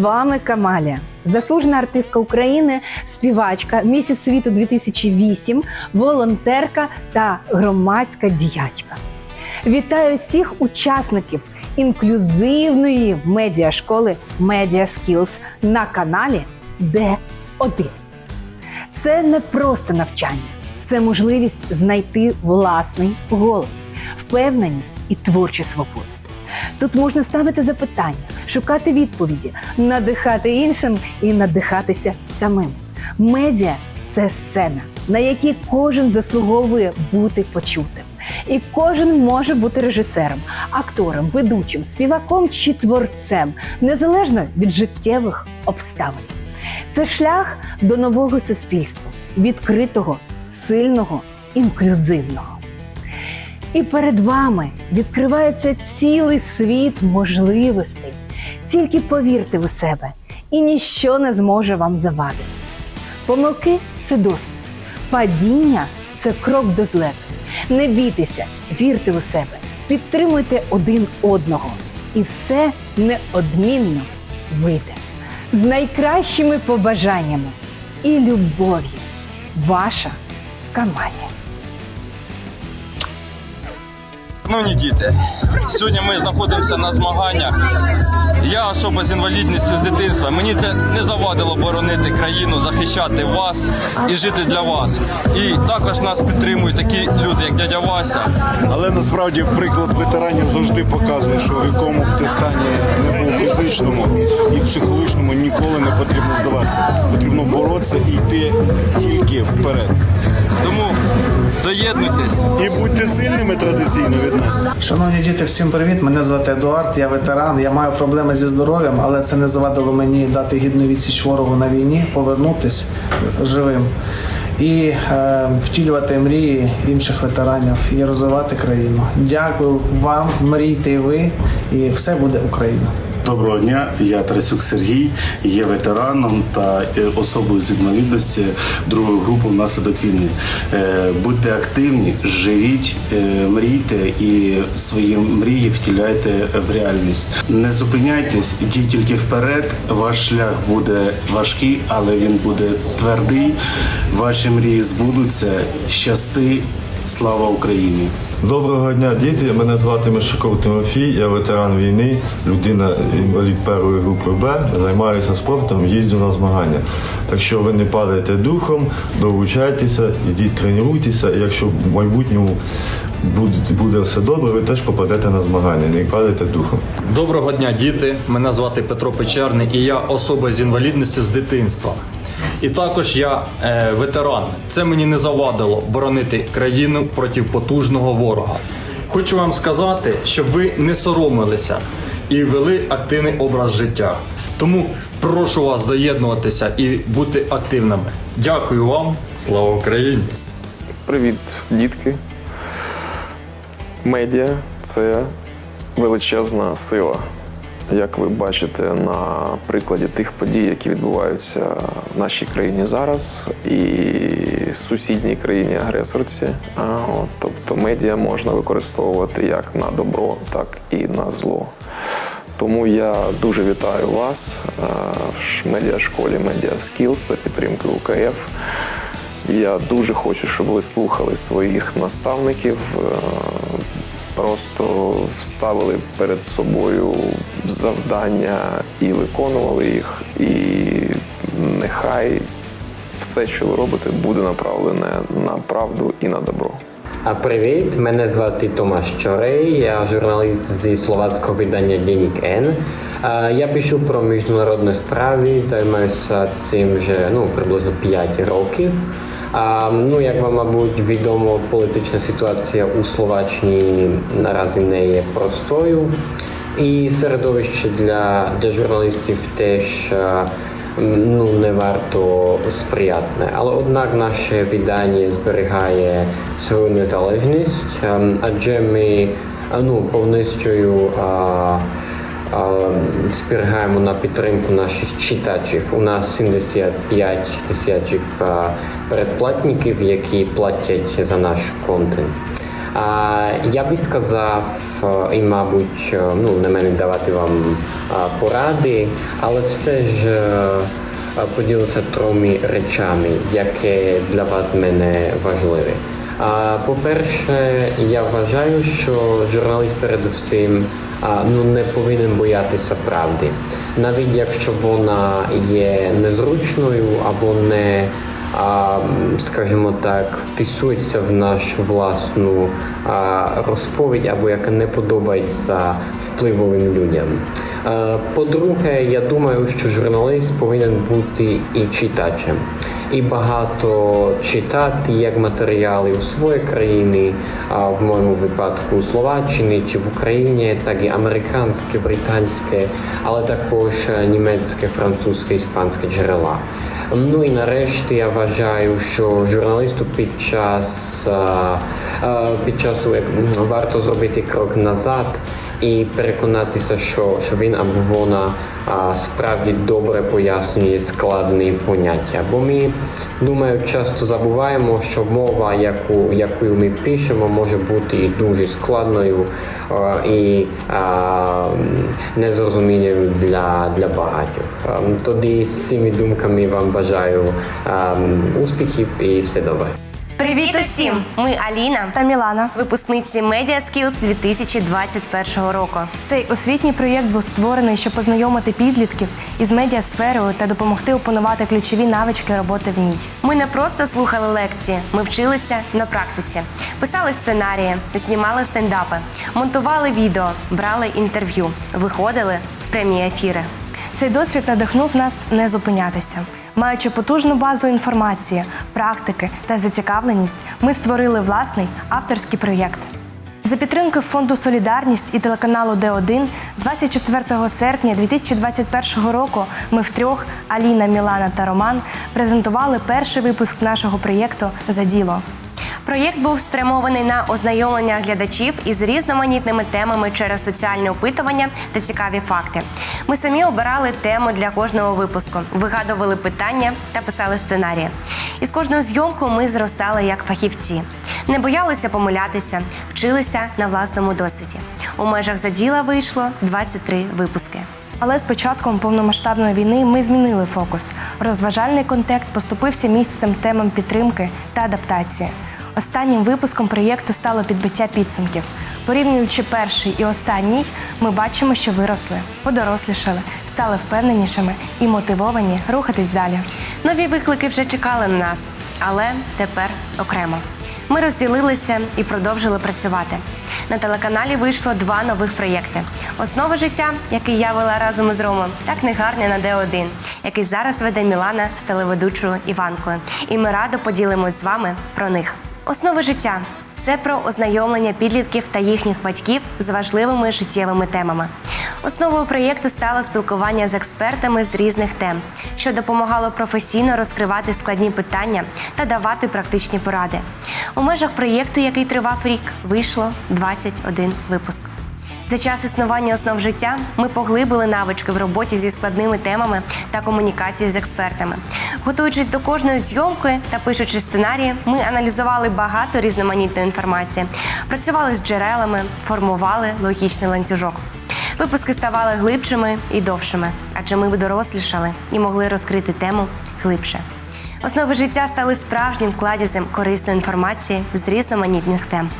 Вами Камалія, заслужена артистка України, співачка, місіс світу 2008, волонтерка та громадська діячка. Вітаю всіх учасників інклюзивної медіашколи Media Skills на каналі Д1. Це не просто навчання, це можливість знайти власний голос, впевненість і творчу свободу. Тут можна ставити запитання, шукати відповіді, надихати іншим і надихатися самим. Медіа це сцена, на якій кожен заслуговує бути почутим. І кожен може бути режисером, актором, ведучим, співаком чи творцем, незалежно від життєвих обставин. Це шлях до нового суспільства, відкритого, сильного, інклюзивного. І перед вами відкривається цілий світ можливостей. Тільки повірте у себе, і ніщо не зможе вам завадити. Помилки це досвід, падіння це крок до злету. Не бійтеся, вірте у себе, підтримуйте один одного, і все неодмінно вийде. З найкращими побажаннями і любов'ю. Ваша Камалія. Шановні діти, сьогодні ми знаходимося на змаганнях. Я особа з інвалідністю з дитинства. Мені це не завадило боронити країну, захищати вас і жити для вас. І також нас підтримують такі люди, як дядя Вася. Але насправді приклад ветеранів завжди показує, що в якому б ти стані не був фізичному і психологічному ніколи не потрібно здаватися. Потрібно боротися і йти тільки вперед. Тому доєднуйтесь. І будьте сильними традиційно від нас. Шановні діти, всім привіт! Мене звати Едуард, я ветеран. Я маю проблеми зі здоров'ям, але це не завадило мені дати гідну відсіч ворогу на війні, повернутись живим і е, втілювати мрії інших ветеранів і розвивати країну. Дякую вам, мрійте і ви, і все буде Україна. Доброго дня, я Тарасюк Сергій, є ветераном та е, особою з інвалідності другої групи внаслідок війни. Е, Будьте активні, живіть, е, мрійте і свої мрії втіляйте в реальність. Не зупиняйтесь, ідіть тільки вперед. Ваш шлях буде важкий, але він буде твердий. Ваші мрії збудуться. Щасти, слава Україні! Доброго дня, діти. Мене звати Мишаков Тимофій, я ветеран війни, людина інвалід першої групи Б, займаюся спортом, їздю на змагання. Так що ви не падайте духом, долучайтеся, ідіть тренуйтеся. І якщо в майбутньому буде, все добре, ви теж попадете на змагання. Не падайте духом. Доброго дня, діти! Мене звати Петро Печерний і я особа з інвалідністю з дитинства. І також я е, ветеран. Це мені не завадило боронити країну проти потужного ворога. Хочу вам сказати, щоб ви не соромилися і вели активний образ життя. Тому прошу вас доєднуватися і бути активними. Дякую вам, слава Україні! Привіт, дітки. Медіа це величезна сила. Як ви бачите на прикладі тих подій, які відбуваються в нашій країні зараз, і сусідній країні агресорці. Тобто медіа можна використовувати як на добро, так і на зло. Тому я дуже вітаю вас в медіашколі Skills за підтримки УКФ. Я дуже хочу, щоб ви слухали своїх наставників, е, просто ставили перед собою завдання і виконували їх. І нехай все, що ви робите, буде направлене на правду і на добро. А привіт, мене звати Томаш Чорей, я журналіст зі словацького видання Денік Н. Я пишу про міжнародні справи, займаюся цим вже ну, приблизно 5 років. А, ну, як вам, мабуть, відомо, політична ситуація у Словаччині наразі не є простою. І середовище для, для журналістів теж ну, не варто сприятне. Але однак наше видання зберігає свою незалежність, ем, адже ми ну, повністю зберігаємо на підтримку наших читачів. У нас 75 тисяч передплатників, які платять за наш контент. А, я би сказав, і, мабуть, ну, не мене давати вам поради, але все ж поділися трьома речами, які для вас мене важливі. По-перше, я вважаю, що журналіст передусім ну, не повинен боятися правди. Навіть якщо вона є незручною або не, скажімо так, вписується в нашу власну розповідь, або яка не подобається впливовим людям. Е, По-друге, я думаю, що журналіст повинен бути і читачем, і багато читати як матеріали у своїй країні, а в моєму випадку у Словаччині чи в Україні, так і американське, британське, але також німецьке, французьке, іспанське джерела. Ну і нарешті я вважаю, що журналісту під час під часу варто зробити крок назад і переконатися, що, що він або вона а, справді добре пояснює складні поняття. Бо ми думаю, часто забуваємо, що мова, яку, якою ми пишемо, може бути і дуже складною а, і а, незрозумілою для, для багатьох. А, Тоді з цими думками вам бажаю а, успіхів і все добре. Привіт усім! Ми Аліна Та Мілана. випускниці Media Skills 2021 року. Цей освітній проєкт був створений, щоб познайомити підлітків із медіасферою та допомогти опанувати ключові навички роботи в ній. Ми не просто слухали лекції, ми вчилися на практиці, писали сценарії, знімали стендапи, монтували відео, брали інтерв'ю, виходили в прямі ефіри. Цей досвід надихнув нас не зупинятися. Маючи потужну базу інформації, практики та зацікавленість, ми створили власний авторський проєкт. За підтримки фонду Солідарність і телеканалу Д1 24 серпня 2021 року ми втрьох Аліна, Мілана та Роман презентували перший випуск нашого проєкту за діло. Проєкт був спрямований на ознайомлення глядачів із різноманітними темами через соціальне опитування та цікаві факти. Ми самі обирали тему для кожного випуску, вигадували питання та писали сценарії. І з кожною зйомкою ми зростали як фахівці, не боялися помилятися, вчилися на власному досвіді. У межах заділа вийшло 23 випуски. Але з початком повномасштабної війни ми змінили фокус. Розважальний контекст поступився місцем темам підтримки та адаптації. Останнім випуском проєкту стало підбиття підсумків. Порівнюючи перший і останній, ми бачимо, що виросли, подорослішали, стали впевненішими і мотивовані рухатись далі. Нові виклики вже чекали на нас, але тепер окремо. Ми розділилися і продовжили працювати. На телеканалі вийшло два нових проєкти: Основа життя, який я вела разом із Ромом, та книгарня на Д1, який зараз веде Мілана з телеведучою Іванкою. І ми радо поділимось з вами про них. Основи життя це про ознайомлення підлітків та їхніх батьків з важливими життєвими темами. Основою проєкту стало спілкування з експертами з різних тем, що допомагало професійно розкривати складні питання та давати практичні поради. У межах проєкту, який тривав рік, вийшло 21 випуск. За час існування основ життя ми поглибили навички в роботі зі складними темами та комунікації з експертами. Готуючись до кожної зйомки та пишучи сценарії, ми аналізували багато різноманітної інформації, працювали з джерелами, формували логічний ланцюжок. Випуски ставали глибшими і довшими, адже ми дорослішали і могли розкрити тему глибше. Основи життя стали справжнім кладізем корисної інформації з різноманітних тем.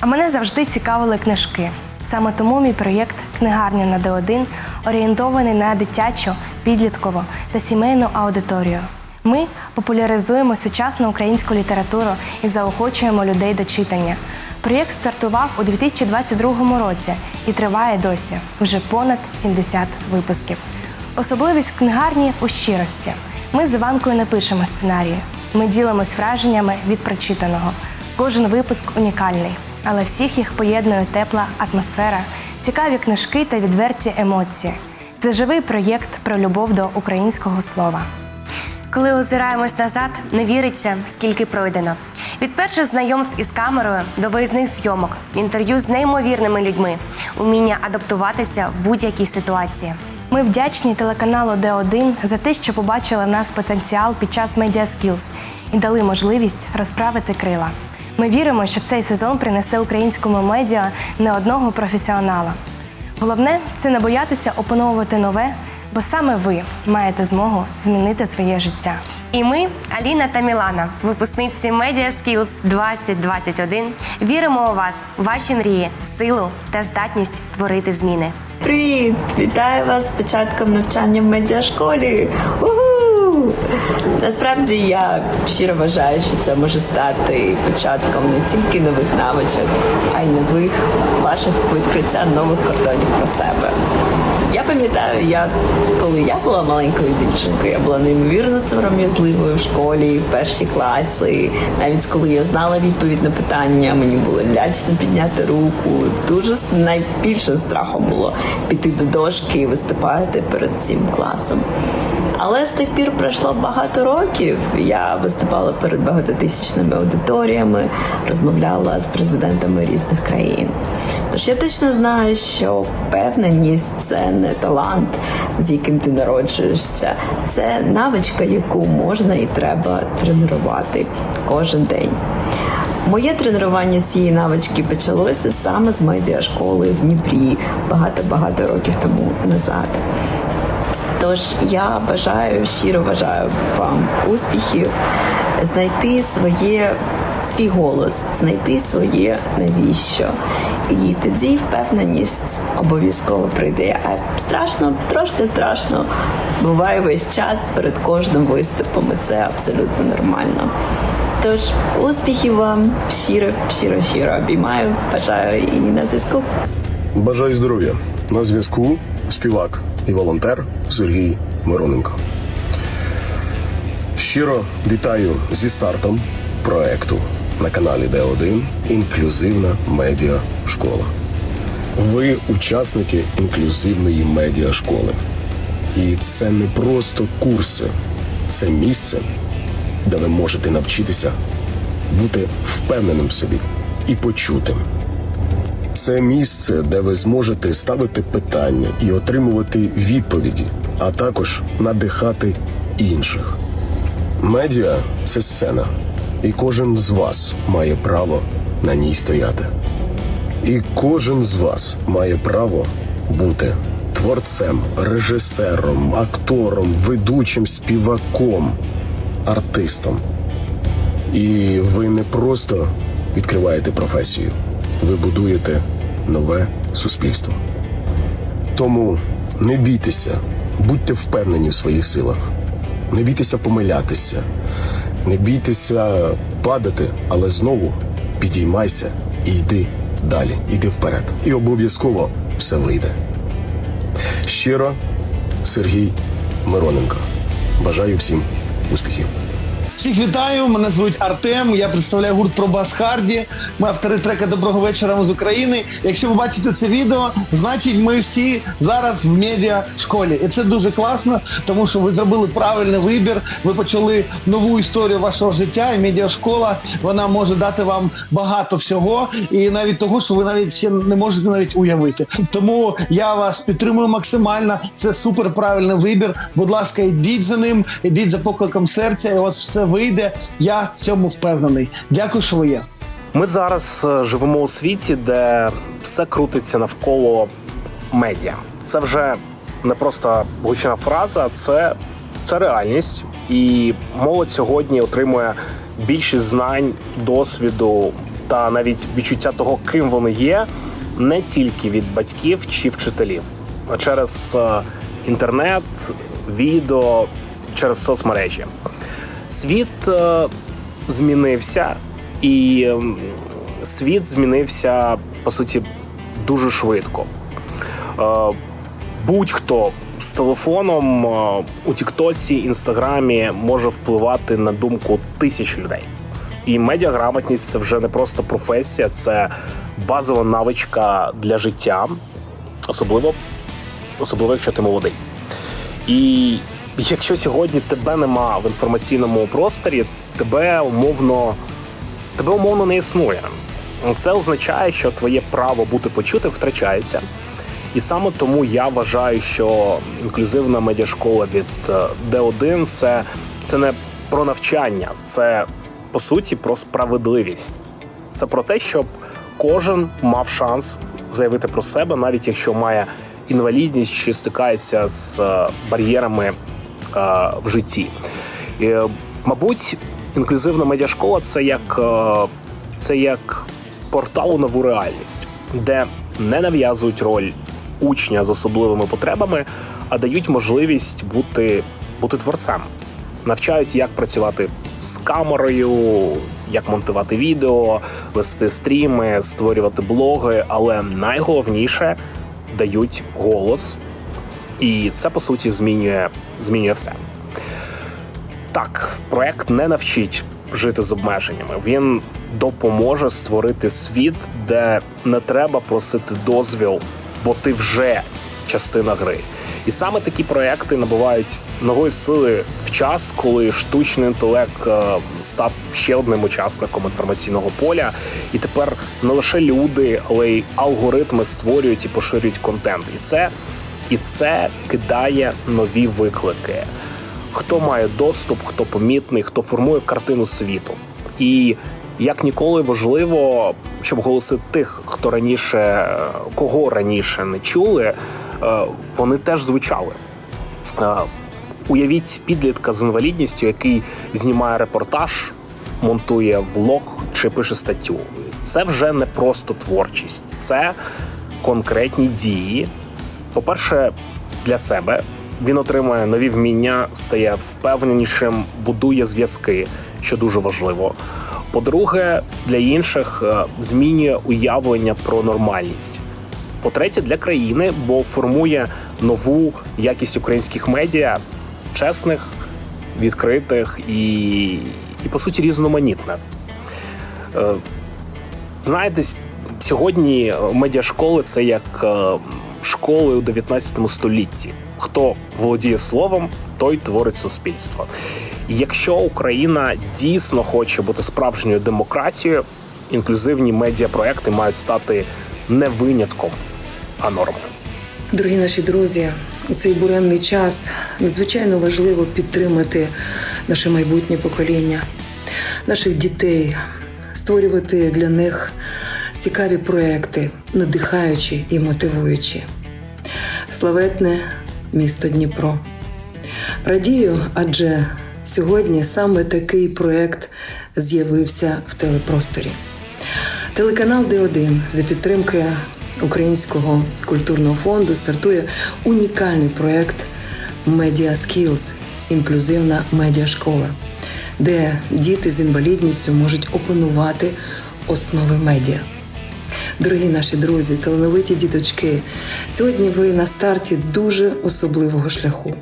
А мене завжди цікавили книжки. Саме тому мій проєкт Книгарня на Д1 орієнтований на дитячу, підліткову та сімейну аудиторію. Ми популяризуємо сучасну українську літературу і заохочуємо людей до читання. Проєкт стартував у 2022 році і триває досі вже понад 70 випусків. Особливість книгарні у щирості. Ми з Іванкою не пишемо сценарії. Ми ділимось враженнями від прочитаного. Кожен випуск унікальний, але всіх їх поєднує тепла атмосфера, цікаві книжки та відверті емоції. Це живий проєкт про любов до українського слова. Коли озираємось назад, не віриться, скільки пройдено. Від перших знайомств із камерою до виїзних зйомок, інтерв'ю з неймовірними людьми, уміння адаптуватися в будь-якій ситуації. Ми вдячні телеканалу Д1 за те, що побачили в нас потенціал під час Media Skills і дали можливість розправити крила. Ми віримо, що цей сезон принесе українському медіа не одного професіонала. Головне це не боятися опановувати нове, бо саме ви маєте змогу змінити своє життя. І ми, Аліна та Мілана, випускниці Media Skills 2021, віримо у вас, ваші мрії, силу та здатність творити зміни. Привіт! Вітаю вас з початком навчання в медіашколі. Уху! Насправді я щиро вважаю, що це може стати початком не тільки нових навичок, а й нових ваших відкриття нових кордонів про себе. Я пам'ятаю, я коли я була маленькою дівчинкою, я була неймовірно сором'язливою в школі, в першій класі. Навіть коли я знала відповідь на питання, мені було лячно підняти руку. Дуже найбільшим страхом було піти до дошки і виступати перед всім класом. Але з тих пір пройшло багато років. Я виступала перед багатотисячними аудиторіями, розмовляла з президентами різних країн. Тож я точно знаю, що впевненість це не талант, з яким ти народжуєшся, це навичка, яку можна і треба тренувати кожен день. Моє тренування цієї навички почалося саме з медіашколи в Дніпрі багато-багато років тому назад. Тож я бажаю, щиро бажаю вам успіхів, знайти своє, свій голос, знайти своє навіщо. І тоді впевненість обов'язково прийде. А страшно, трошки страшно. Буває весь час перед кожним виступом, і це абсолютно нормально. Тож успіхів вам щиро, щиро, щиро обіймаю, бажаю і на зв'язку. Бажаю здоров'я. На зв'язку співак і волонтер Сергій Мироненко. Щиро вітаю зі стартом проекту на каналі Д1 Інклюзивна медіа школа. Ви учасники інклюзивної медіа школи. І це не просто курси, це місце, де ви можете навчитися бути впевненим в собі і почутим. Це місце, де ви зможете ставити питання і отримувати відповіді, а також надихати інших. Медіа це сцена, і кожен з вас має право на ній стояти. І кожен з вас має право бути творцем, режисером, актором, ведучим, співаком, артистом. І ви не просто відкриваєте професію, ви будуєте нове суспільство. Тому не бійтеся, будьте впевнені в своїх силах, не бійтеся помилятися, не бійтеся падати, але знову підіймайся і йди далі, йди вперед. І обов'язково все вийде. Щиро, Сергій Мироненко. Бажаю всім успіхів. Всіх вітаю, мене звуть Артем. Я представляю гурт Пробас Харді. Ми автори трека Доброго вечора з України. Якщо ви бачите це відео, значить ми всі зараз в медіа школі. І це дуже класно, тому що ви зробили правильний вибір. Ви почали нову історію вашого життя. І медіашкола вона може дати вам багато всього, і навіть того, що ви навіть ще не можете навіть уявити. Тому я вас підтримую максимально. Це супер правильний вибір. Будь ласка, йдіть за ним, йдіть за покликом серця, і у вас все вийде. Я в цьому впевнений. Дякую, що ви є. Ми зараз е, живемо у світі, де все крутиться навколо медіа. Це вже не просто гучна фраза, це, це реальність. І молодь сьогодні отримує більше знань, досвіду та навіть відчуття того, ким вони є, не тільки від батьків чи вчителів, а через е, інтернет, відео, через соцмережі. Світ е, змінився, і світ змінився по суті дуже швидко. Е, Будь-хто з телефоном е, у Тіктоці, Інстаграмі може впливати на думку тисяч людей. І медіаграмотність це вже не просто професія, це базова навичка для життя, особливо, особливо якщо ти молодий. І якщо сьогодні тебе нема в інформаційному просторі, тебе умовно, тебе умовно не існує. Це означає, що твоє право бути почутим втрачається. І саме тому я вважаю, що інклюзивна медіашкола від е, Д1 це, це не про навчання, це по суті про справедливість. Це про те, щоб кожен мав шанс заявити про себе, навіть якщо має інвалідність чи стикається з е, бар'єрами в житті. Е, мабуть, інклюзивна медіашкола це як, е, це як портал у нову реальність, де не нав'язують роль учня з особливими потребами, а дають можливість бути, бути творцем. Навчають, як працювати з камерою, як монтувати відео, вести стріми, створювати блоги, але найголовніше дають голос, і це по суті змінює, змінює все. Так, проект не навчить жити з обмеженнями. Він допоможе створити світ, де не треба просити дозвіл, бо ти вже частина гри. І саме такі проекти набувають нової сили в час, коли штучний інтелект е, став ще одним учасником інформаційного поля, і тепер не лише люди, але й алгоритми створюють і поширюють контент. І це, і це кидає нові виклики хто має доступ, хто помітний, хто формує картину світу. І як ніколи важливо, щоб голоси тих, хто раніше кого раніше не чули, е, вони теж звучали. Е, Уявіть підлітка з інвалідністю, який знімає репортаж, монтує влог чи пише статтю. Це вже не просто творчість, це конкретні дії. По-перше, для себе він отримує нові вміння, стає впевненішим, будує зв'язки, що дуже важливо. По-друге, для інших е, змінює уявлення про нормальність. По-третє, для країни, бо формує нову якість українських медіа, чесних, відкритих і, і по суті, різноманітних. Е, Знаєте, сьогодні медіашколи це як е, школи у 19 столітті. Хто володіє словом, той творить суспільство. Якщо Україна дійсно хоче бути справжньою демократією, інклюзивні медіапроекти мають стати не винятком, а нормою. Дорогі наші друзі, у цей буремний час надзвичайно важливо підтримати наше майбутнє покоління, наших дітей, створювати для них цікаві проекти, надихаючі і мотивуючі. Славетне місто Дніпро. Радію, адже сьогодні саме такий проект з'явився в телепросторі. Телеканал Д1 за підтримки Українського культурного фонду стартує унікальний проект Media Skills – інклюзивна медіашкола, де діти з інвалідністю можуть опанувати основи медіа. Дорогі наші друзі, талановиті діточки, сьогодні ви на старті дуже особливого шляху.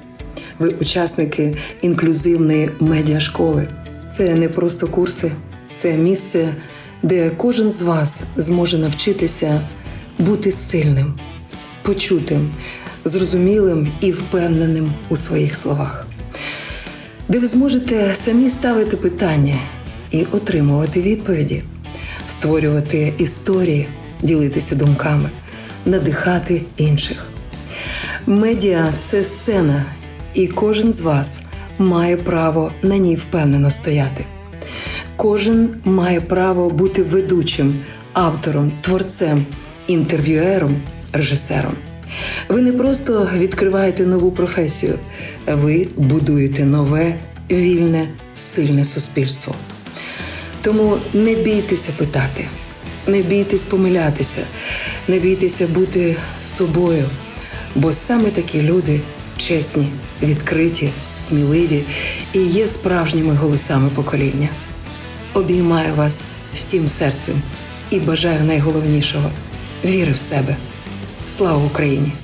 Ви учасники інклюзивної медіашколи. Це не просто курси, це місце, де кожен з вас зможе навчитися бути сильним, почутим, зрозумілим і впевненим у своїх словах, де ви зможете самі ставити питання і отримувати відповіді, створювати історії, ділитися думками, надихати інших. Медіа це сцена, і кожен з вас має право на ній впевнено стояти. Кожен має право бути ведучим, автором, творцем, інтерв'юером, режисером. Ви не просто відкриваєте нову професію, ви будуєте нове, вільне, сильне суспільство. Тому не бійтеся питати, не бійтесь помилятися, не бійтеся бути собою, бо саме такі люди чесні, відкриті, сміливі і є справжніми голосами покоління. Обіймаю вас всім серцем і бажаю найголовнішого віри в себе. Слава Україні!